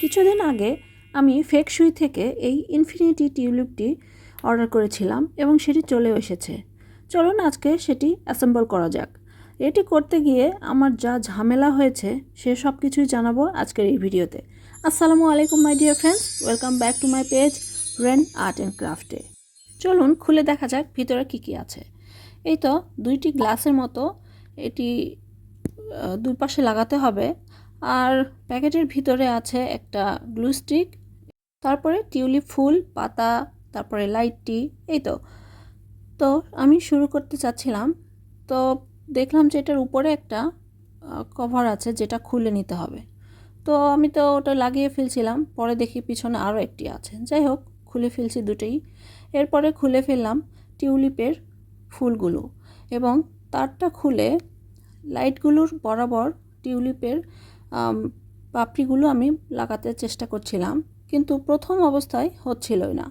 কিছুদিন আগে আমি ফেক সুই থেকে এই ইনফিনিটি টিউলিপটি অর্ডার করেছিলাম এবং সেটি চলেও এসেছে। চলুন আজকে সেটি অ্যাসেম্বল করা যাক। এটি করতে গিয়ে আমার যা ঝামেলা হয়েছে, সে সব কিছুই জানাব আজকের এই ভিডিওতে। আসসালামু আলাইকুম my dear friends welcome back to my page rain art and ক্রাফটে চলুন খুলে দেখা যাক ভিতরে কী কী আছে। এই তো দুইটি গ্লাসের মতো এটি দুই পাশে লাগাতে হবে। আর প্যাকেটের ভিতরে আছে একটা গ্লু স্টিক, তারপরে টিউলিপ ফুল, পাতা, তারপরে লাইটটি এই তো। তো আমি শুরু করতে চাচ্ছিলাম। তো দেখলাম যে এটার উপরে একটা কভার আছে যেটা খুলে নিতে হবে। তো আমি তো ওটা লাগিয়ে ফেলছিলাম, পরে দেখি পিছনে আরও একটি আছে। যাই হোক, খুলে ফেলছি দুটোই। এরপরে খুলে ফেললাম টিউলিপের ফুলগুলো এবং তারটা খুলে লাইটগুলোর বরাবর টিউলিপের পাপড়িগুলো আমি লাগাতে চেষ্টা করছিলাম, কিন্তু প্রথম অবস্থায় হচ্ছিলই না।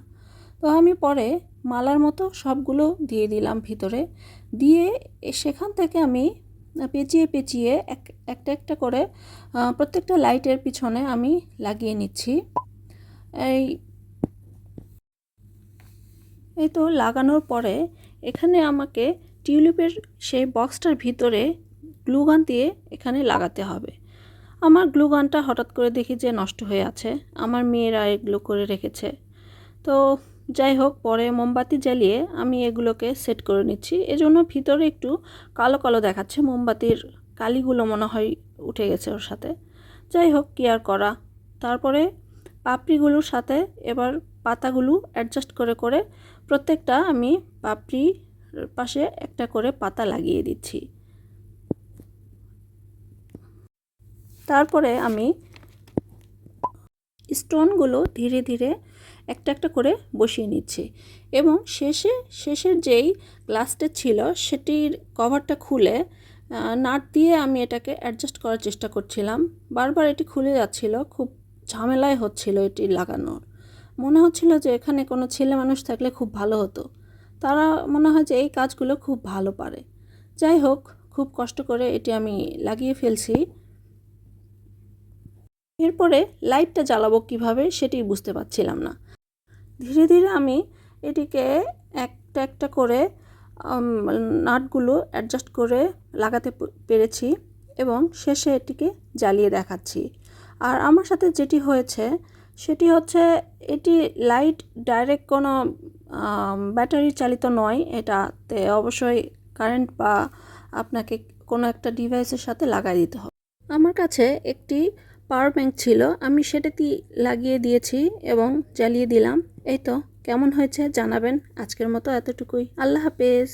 তো আমি পরে মালার মতো সবগুলো দিয়ে দিলাম ভিতরে। দিয়ে সেখান থেকে আমি পেঁচিয়ে পেঁচিয়ে এক, একটা একটা করে প্রত্যেকটা লাইটের পিছনে আমি লাগিয়ে নিচ্ছি। এই এই তো লাগানোর পরে এখানে আমাকে টিউলিপের সেই বক্সটার ভিতরে গ্লুগান দিয়ে এখানে লাগাতে হবে। আমার গ্লু গানটা হঠাৎ করে দেখি যে নষ্ট হয়ে আছে। আমার মেয়েরা এগুলো করে রেখেছে। তো যাই হোক, পরে মোমবাতি জ্বালিয়ে আমি এগুলোকে সেট করে নিচ্ছি। এজন্য ভিতরে একটু কালো কালো দেখাচ্ছে। মোমবাতির কালিগুলো মনে হয় উঠে গেছে ওর সাথে। যাই হোক, কি আর করা? তারপরে পাপড়িগুলোর সাথে এবার পাতাগুলো অ্যাডজাস্ট করে করে প্রত্যেকটা আমি পাপড়ির পাশে একটা করে পাতা লাগিয়ে দিচ্ছি। তারপরে আমি স্টোনগুলো ধীরে ধীরে একটা একটা করে বসিয়ে নিচ্ছি। এবং শেষে, শেষের যেই গ্লাসটা ছিল, সেটির কভারটা খুলে নাট দিয়ে আমি এটাকে অ্যাডজাস্ট করার চেষ্টা করছিলাম। বারবার এটি খুলে যাচ্ছিল, খুব ঝামেলায় হচ্ছিল এটি লাগানোর। মনে হচ্ছিল যে এখানে কোনো ছেলে মানুষ থাকলে খুব ভালো হতো। তারা মনে হয় যে এই কাজগুলো খুব ভালো পারে। যাই হোক, খুব কষ্ট করে এটি আমি লাগিয়ে ফেলছি। এরপরে লাইটটা জ্বালাবো কীভাবে সেটি বুঝতে পারছিলাম না। ধীরে ধীরে আমি এটিকে একটা একটা করে নাটগুলো অ্যাডজাস্ট করে লাগাতে পেরেছি এবং শেষে এটিকে জ্বালিয়ে দেখাচ্ছি। আর আমার সাথে যেটি হয়েছে সেটি হচ্ছে এটি লাইট ডাইরেক্ট কোনো ব্যাটারি চালিত নয়। এটাতে অবশ্যই কারেন্ট বা আপনাকে কোনো একটা ডিভাইসের সাথে লাগাই দিতে হবে। আমার কাছে একটি পাওয়ার ব্যাঙ্ক ছিল, আমি সেটাতে লাগিয়ে দিয়েছি এবং জ্বালিয়ে দিলাম। এই তো, কেমন হয়েছে জানাবেন আজকের মতো এতটুকুই। আল্লাহ হাফেজ।